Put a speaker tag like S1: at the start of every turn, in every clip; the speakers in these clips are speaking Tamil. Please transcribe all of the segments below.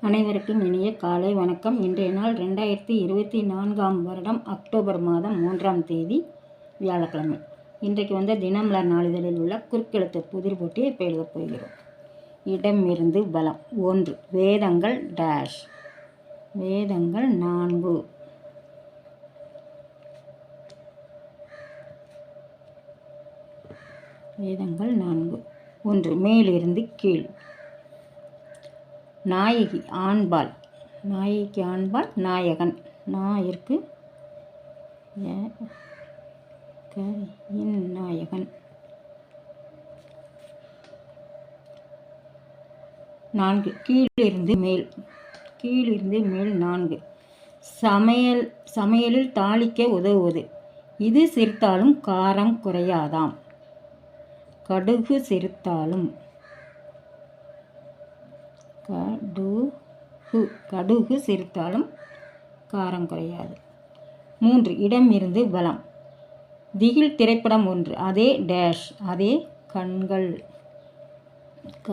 S1: அனைவருக்கும் இனிய காலை வணக்கம். இன்றைய நாள் ரெண்டாயிரத்தி இருபத்தி நான்காம் வருடம் அக்டோபர் மாதம் மூன்றாம் தேதி வியாழக்கிழமை. இன்றைக்கு வந்த தினமலர் நாளிதழில் உள்ள குறுக்கெழுத்து புதிர் போட்டியை இப்போ எழுதப் போகிறோம். இடமிருந்து பலம். ஒன்று வேதங்கள் டேஷ். வேதங்கள் நான்கு. வேதங்கள் நான்கு. ஒன்று மேலிருந்து கீழ். நாயகி ஆண்பால். நாயகி ஆண்பால் நாயகன். நாயிற்கு க- இன் நாயகன். நான்கு. கீழிருந்து மேல். கீழிருந்து மேல் நான்கு. சமையல் சமையலில் தாளிக்க உதவுவது. இது சிரித்தாலும் காரம் குறையாதாம். கடுகு சிரித்தாலும். கடுகு கடுகு சிரித்தாலும் காரம் குறையாது. மூன்று இடம் இருந்து பலம் திகில் திரைப்படம் ஒன்று அதே டேஷ் அதே கண்கள். க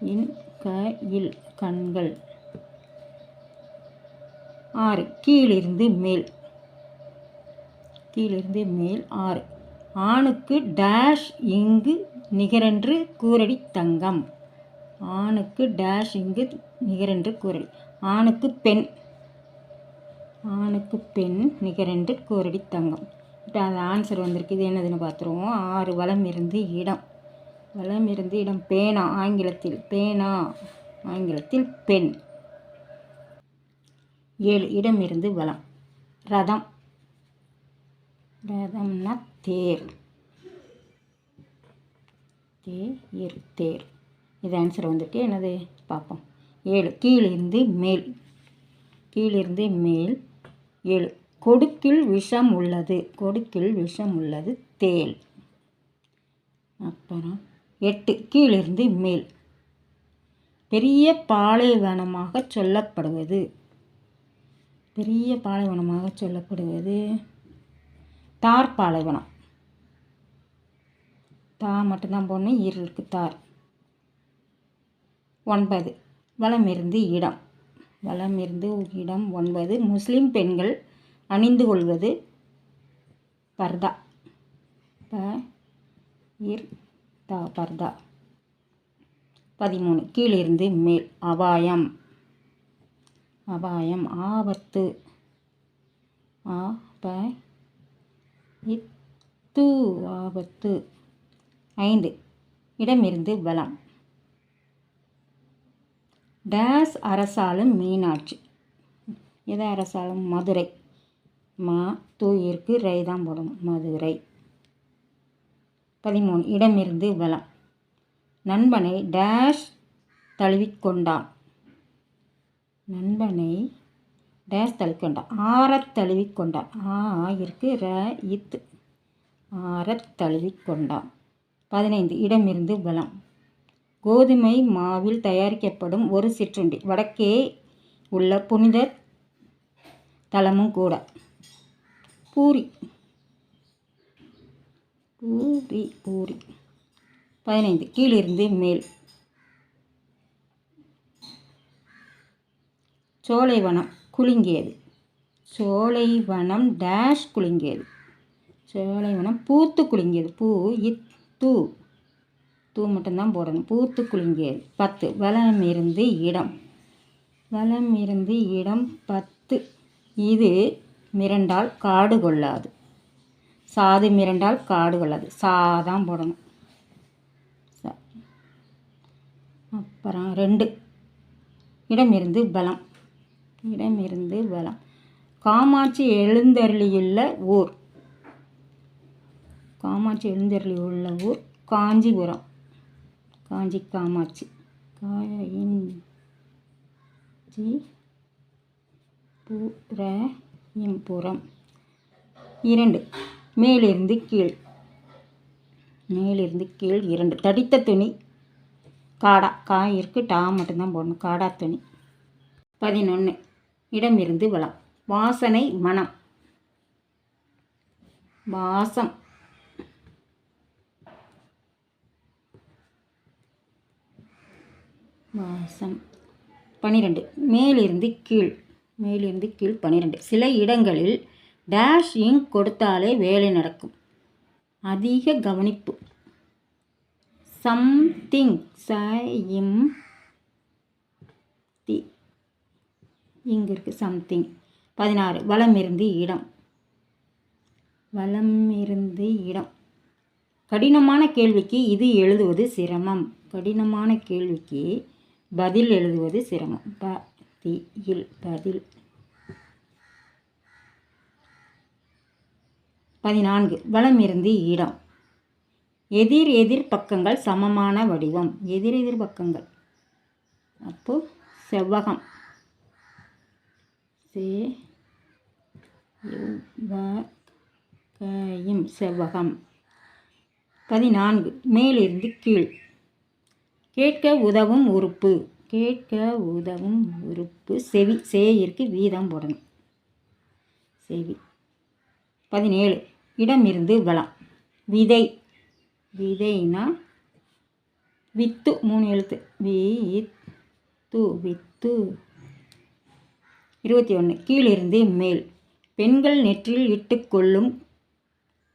S1: இன் க இல் கண்கள். ஆறு கீழிருந்து மேல். கீழிருந்து மேல் ஆறு. ஆணுக்கு டேஷ் இங்கு நிகரென்று கூரடி தங்கம். ஆணுக்கு டேஷ் இங்கு நிகரென்று கூரடி. ஆணுக்கு பெண். ஆணுக்கு பெண் நிகரென்று கூரடி தங்கம். இப்போ அது ஆன்சர் வந்திருக்கு. இது என்னதுன்னு பார்த்துருவோம் ஆறு வளம் இருந்து இடம். வளம் இருந்து இடம். பேனா ஆங்கிலத்தில் பேனா ஆங்கிலத்தில் பெண். ஏழு இடம் இருந்து வளம் ரதம். ரதம்னா தேர். தேர் தேர் இது ஆன்சர் வந்துட்டு என்னது? பார்ப்போம் ஏழு. கீழிருந்து மேல். கீழிருந்து மேல். ஏழு. கொடுக்கில் விஷம் உள்ளது. கொடுக்கில் விஷம் உள்ளது. தேல். அப்புறம் எட்டு. கீழிருந்து மேல். பெரிய பாலைவனமாக சொல்லப்படுவது. பெரிய பாலைவனமாக சொல்லப்படுவது. தார் பாலைவனம். தா மட்டும்தான் போடணும் ஈரலுக்கு தார் ஒன்பது. வலம் இருந்து இடம். வலம் இருந்து இடம் ஒன்பது. முஸ்லீம் பெண்கள் அணிந்து கொள்வது பர்தா. ப இர் தா பர்தா. பதிமூணு. கீழிருந்து மேல். அபாயம். அபாயம். ஆபத்து. ஆ ப இத்து ஆபத்து. ஐந்து. இடமிருந்து பலம் டேஸ் அரசாலும் மீனாட்சி. எதை அரசாலும் மதுரை. மா தூயிற்கு ரை தான் போடணும் மதுரை. பதிமூணு. இடமிருந்து பலம் நண்பனை டேஷ் தழுவிக்கொண்டான் நண்பனை டேஷ் தழுவிக்கொண்டான் ஆறத் தழுவிக்கொண்டான் ஆ இருக்கு. ர இத். ஆறத் தழுவிக்கொண்டான் பதினைந்து. இடமிருந்து பலம் கோதுமை மாவில் தயாரிக்கப்படும் ஒரு சிற்றுண்டி. வடக்கே உள்ள புனித தலமும் கூட. பூரி. பூரி பூரி. பதினைந்து. கீழிருந்து மேல். சோலைவனம் குலுங்கியது. சோலைவனம் டேஷ் குலுங்கியது. சோலைவனம் பூத்து குலுங்கியது. பூ இத் தூ தூ மட்டும்தான் போடணும். பூத்து குலுங்கியது பத்து. வளம் இருந்து இடம். வலம் இருந்து இடம் பத்து. இது மிரண்டால் காடு கொள்ளாது. சாது மிரண்டால் காடு கொள்ளாது. சாதான் போடணும். சா. அப்புறம் ரெண்டு. இடமிருந்து பலம் இடமிருந்து பலம் காமாட்சி எழுந்தருளியுள்ள ஊர். காமாட்சி எழுந்தருளி உள்ள ஊர் காஞ்சிபுரம். காஞ்சி காமாட்சி. காயின் ஜி புற இம்புறம் இரண்டு. மேலிருந்து கீழ். மேலிருந்து கீழ் இரண்டு. தடித்த துணி. காடா. காய் டா மட்டும்தான் போடணும். காடா துணி. பதினொன்று இடம் இருந்து வளம். வாசனை மனம். வாசம். வாசம் பன்னிரெண்டு மேலிருந்து கீழ். மேலிருந்து கீழ் பன்னிரெண்டு சில இடங்களில் டேஷ் இங்க் கொடுத்தாலே வேலை நடக்கும். அதிக கவனிப்பு. சம்திங் ச இம் தி இங்கே இருக்குது சம்திங் பதினாறு. வலம் இருந்து இடம். வலம் இருந்து இடம். கடினமான கேள்விக்கு இது எழுதுவது சிரமம். கடினமான கேள்விக்கு பதில் எழுதுவது சிரமம். ப தி இல் பதில். பதினான்கு வளம் இருந்து இடம். எதிர் எதிர் பக்கங்கள் சமமான வடிவம். எதிர் எதிர் பக்கங்கள். அப்போ செவ்வகம். சே செவ்வகம். பதினான்கு மேலிருந்து கீழ். கேட்க உதவும் உறுப்பு. கேட்க உதவும் உறுப்பு. செவி. சேயிற்கு வீதம் போடணும். செவி. பதினேழு. இடமிருந்து வளம். விதை. விதைனா வித்து. மூணு எழுத்து. வி து வித்து. இருபத்தி ஒன்று கீழிருந்து மேல். பெண்கள் நெற்றில் இட்டுக்கொள்ளும்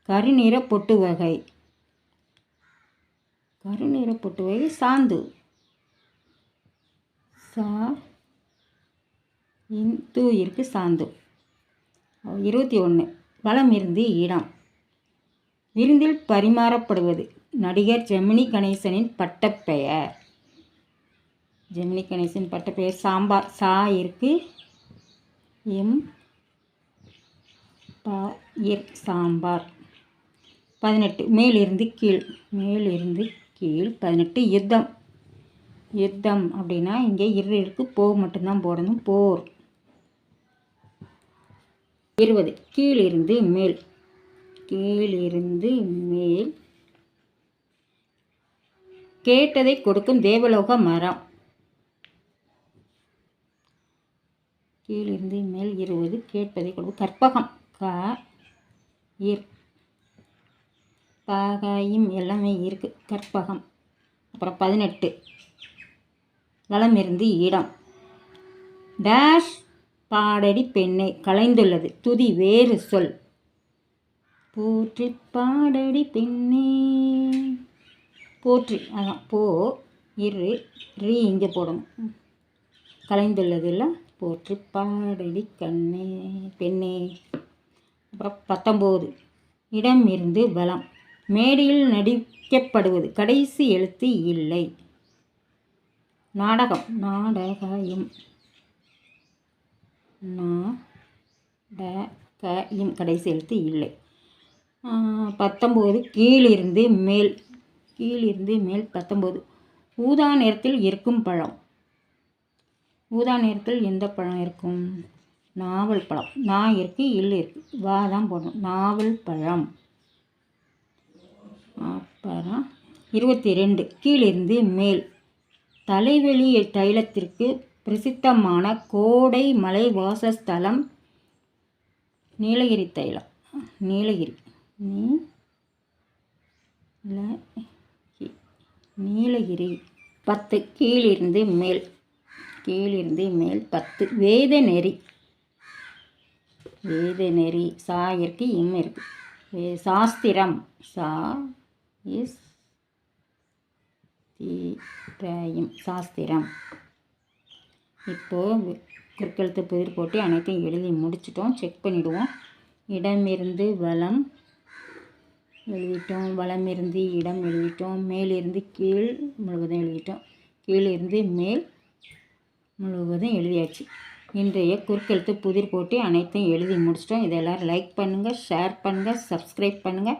S1: கருநிற பொட்டு வகை. கருநிற புட்டுவை வகை சாந்து. சா இன் தூ இருக்கு சாந்து. இருபத்தி ஒன்று வளம் இருந்து இடம். விருந்தில் பரிமாறப்படுவது. நடிகர் ஜெமினி கணேசனின் பட்டப்பெயர். ஜெமினி கணேசன் பட்டப்பெயர் சாம்பார். சா இருக்கு. எம் பா இர் சாம்பார். பதினெட்டு. மேலிருந்து கீழ். மேலிருந்து கீழ் பதினெட்டு யுத்தம். யுத்தம் அப்படின்னா இங்கே இருக்கு போ மட்டும்தான் போடணும் போர். இருபது கீழிருந்து மேல். கீழிருந்து மேல். கேட்டதை கொடுக்கும் தேவலோக மரம். கீழிருந்து மேல் இருபது கேட்பதை கொடுக்கும் கற்பகம். க இர். பாகாயும் எல்லாமே இருக்குது கற்பகம். அப்புறம் பதினெட்டு. வளமிருந்து இடம். டேஷ் பாடடி பெண்ணை கலைந்துள்ளது. துதி வேறு சொல். போற்றி பாடடி பெண்ணே. போற்றி. அதான் போ இரு ரீ இங்கே போடணும். கலைந்துள்ளது இல்லை போற்றி பாடடி கண்ணே பெண்ணே. அப்புறம் பத்தொம்போது. இடம் இருந்து பலம் மேடையில் நடிக்கப்படுவது கடைசி எழுத்து இல்லை. நாடகம். நாடகம் நாடகம் கடைசி எழுத்து இல்லை. பத்தொம்போது கீழிருந்து மேல். கீழிருந்து மேல் பத்தொம்போது. ஊதா நேரத்தில் இருக்கும் பழம். ஊதா நேரத்தில் எந்த பழம் இருக்கும்? நாவல் பழம். நான் இருக்கு இல்லை இருக்குது வா தான் போடணும். நாவல் பழம். அப்புறம் இருபத்தி ரெண்டு கீழிருந்து மேல். தலைவெளி தைலத்திற்கு பிரசித்தமான கோடை மலை வாசஸ்தலம் நீலகிரி தைலம். நீலகிரி. நீ நீலகிரி. பத்து. கீழிருந்து மேல். கீழிருந்து மேல் பத்து. வேத நெறி வேத நெறி சா இருக்கு இம் இருக்கு. சாஸ்திரம். சா இஸ் தீராயம் சாஸ்திரம். இப்போது குறுக்கெழுத்து புதிர் போட்டு அனைத்தையும் எழுதி முடிச்சிட்டோம் செக் பண்ணிவிடுவோம் இடமிருந்து வளம் எழுதிட்டோம் வளம் இருந்து இடம் எழுதிட்டோம் மேலிருந்து கீழ் முழுவதும் எழுதிட்டோம். கீழிருந்து மேல் முழுவதும் எழுதியாச்சு. இன்றைய குறுக்கெழுத்து புதிர் போட்டு அனைத்தையும் எழுதி முடிச்சிட்டோம். இதை லைக் பண்ணுங்கள் ஷேர் பண்ணுங்கள் சப்ஸ்கிரைப் பண்ணுங்கள்